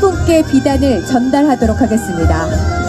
세 분께 비단을 전달하도록 하겠습니다.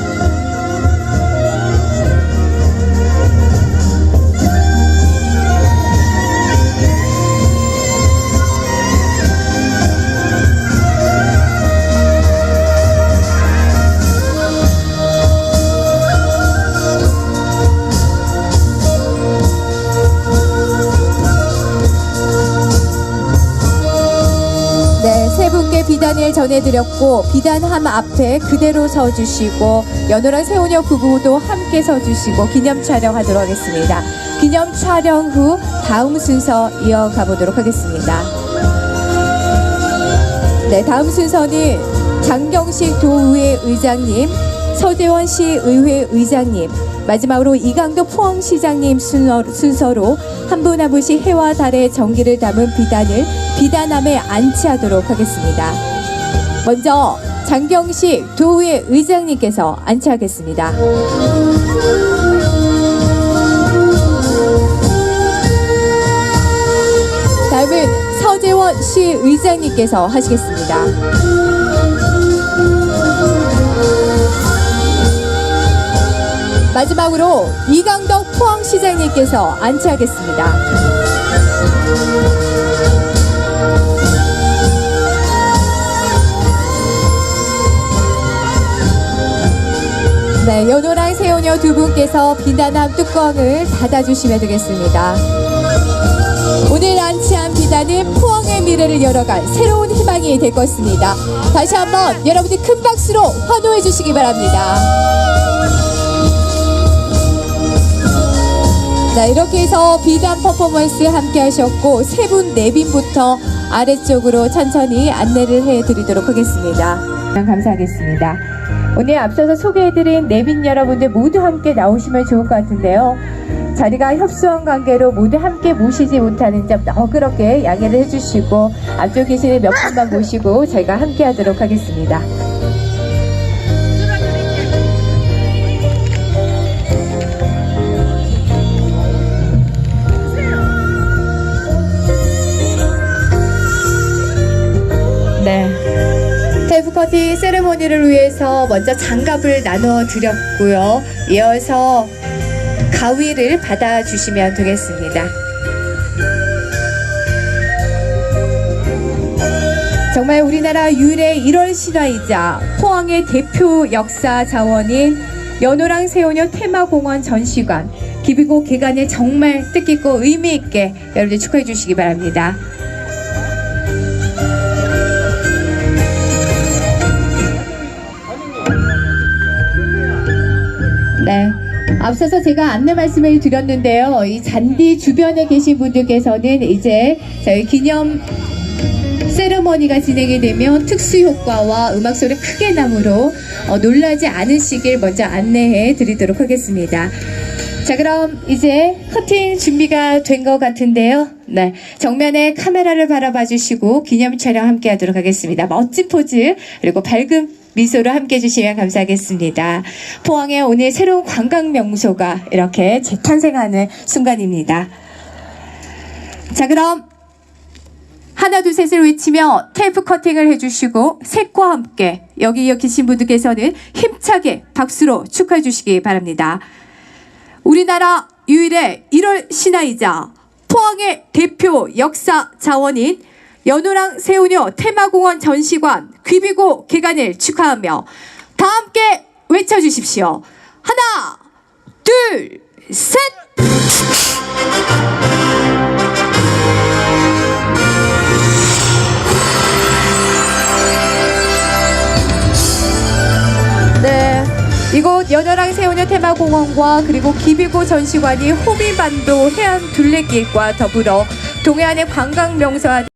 비단을 전해드렸고 비단함 앞에 그대로 서주시고 연호랑 세호녀 부부도 함께 서주시고 기념 촬영하도록 하겠습니다. 기념 촬영 후 다음 순서 이어가 보도록 하겠습니다. 네, 다음 순서는 장경식 도의회 의장님, 서재원 시 의회 의장님, 마지막으로 이강도 포항시장님 순서, 순서로 한 분 한 분씩 해와 달의 정기를 담은 비단을 비단함에 안치하도록 하겠습니다. 먼저 장경식 도의회 의장님께서 안치하겠습니다. 다음은 서재원 시 의장님께서 하시겠습니다. 마지막으로 이강덕 포항시장님께서 안치하겠습니다. 네, 연호랑 세호녀 두 분께서 비단함 뚜껑을 닫아주시면 되겠습니다. 오늘 안치한 비단은 포항의 미래를 열어갈 새로운 희망이 될 것입니다. 다시 한번 여러분들 큰 박수로 환호해 주시기 바랍니다. 자, 이렇게 해서 비단 퍼포먼스 함께 하셨고 세 분 내빈부터 아래쪽으로 천천히 안내를 해 드리도록 하겠습니다. 감사하겠습니다. 오늘 앞서서 소개해드린 내빈 여러분들 모두 함께 나오시면 좋을 것 같은데요. 자리가 협소한 관계로 모두 함께 모시지 못하는 점 너그럽게 양해를 해주시고 앞쪽 계시는 몇 분만 모시고 저희가 함께 하도록 하겠습니다. 네. 텔프 커팅 세레모니를 위해서 먼저 장갑을 나눠 드렸고요. 이어서 가위를 받아 주시면 되겠습니다. 정말 우리나라 유일의 1월 신화이자 포항의 대표 역사 자원인 연호랑 세호녀 테마공원 전시관 기비고 개관에 정말 뜻깊고 의미 있게 여러분들 축하해 주시기 바랍니다. 네. 앞서서 제가 안내 말씀을 드렸는데요. 이 잔디 주변에 계신 분들께서는 이제 저희 기념 세레머니가 진행이 되면 특수 효과와 음악 소리 크게 나므로 어, 놀라지 않으시길 먼저 안내해 드리도록 하겠습니다. 자, 그럼 이제 커팅 준비가 된 것 같은데요. 네. 정면에 카메라를 바라봐 주시고 기념 촬영 함께 하도록 하겠습니다. 멋진 포즈, 그리고 밝은 미소로 함께 해주시면 감사하겠습니다. 포항에 오늘 새로운 관광 명소가 이렇게 재탄생하는 순간입니다. 자, 그럼 하나 둘 셋을 외치며 테이프 커팅을 해주시고 색과 함께 여기 계신 분들께서는 힘차게 박수로 축하해 주시기 바랍니다. 우리나라 유일의 1월 신화이자 포항의 대표 역사 자원인 연호랑 세우녀 테마공원 전시관 귀비고 개관을 축하하며 다 함께 외쳐주십시오. 하나, 둘, 셋! 네. 이곳 연어랑 세우녀 테마공원과 그리고 기비고 전시관이 호미반도 해안 둘레길과 더불어 동해안의 관광 명소와